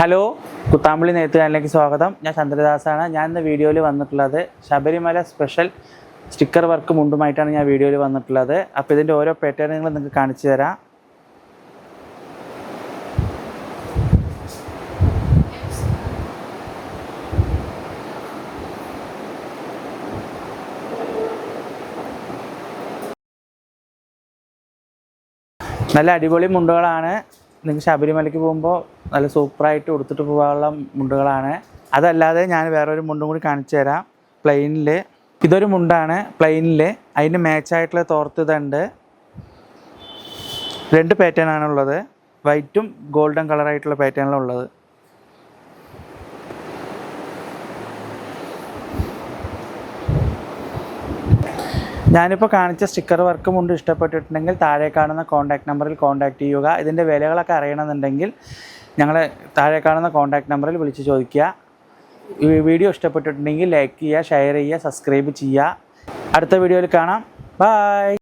Hello Kuthampully നെയ്ത്തുകാരിലേക്ക് സ്വാഗതം. ഞാൻ ചന്ദ്രദാസാണ്. ഞാൻ ഇന്ന് വീഡിയോയിൽ വന്നിട്ടുള്ളത് ശബരിമല സ്പെഷ്യൽ സ്റ്റിക്കർ വർക്ക് മുണ്ടുമായിട്ടാണ് ഞാൻ വീഡിയോയിൽ വന്നിട്ടുള്ളത്. അപ്പോൾ ഇതിന്റെ ഓരോ പാറ്റേണുകൾ നിങ്ങൾക്ക് കാണിച്ചു തരാം. നല്ല അടിപൊളി മുണ്ടുകളാണ്. നിങ്ങൾക്ക് ശബരിമലയ്ക്ക് പോകുമ്പോൾ നല്ല സൂപ്പറായിട്ട് ഉടുത്തിട്ട് പോകാനുള്ള മുണ്ടുകളാണ്. അതല്ലാതെ ഞാൻ വേറൊരു മുണ്ടും കൂടി കാണിച്ചു തരാം. പ്ലെയിനിൽ ഇതൊരു മുണ്ടാണ് പ്ലെയിനിൽ അതിന് മാച്ചായിട്ടുള്ള തോർത്ത് ഇതുണ്ട്. രണ്ട് പാറ്റേൺ ആണുള്ളത്. വൈറ്റും ഗോൾഡൻ കളറായിട്ടുള്ള പാറ്റേണിലാണ് ഞാനിപ്പോൾ കാണിച്ച സ്റ്റിക്കർ വർക്കും ഉണ്ട് ഇഷ്ടപ്പെട്ടിട്ടുണ്ടെങ്കിൽ താഴെ കാണുന്ന കോൺടാക്ട് നമ്പറിൽ കോൺടാക്ട് ചെയ്യുക. ഇതിന്റെ വിലകളൊക്കെ അറിയണമെന്നുണ്ടെങ്കിൽ ഞങ്ങളെ താഴെ കാണുന്ന കോൺടാക്ട് നമ്പറിൽ വിളിച്ച് ചോദിക്കുക. ഈ വീഡിയോ ഇഷ്ടപ്പെട്ടിട്ടുണ്ടെങ്കിൽ ലൈക്ക് ചെയ്യുക ഷെയർ ചെയ്യുക സബ്സ്ക്രൈബ് ചെയ്യുക. അടുത്ത വീഡിയോയിൽ കാണാം. ബൈ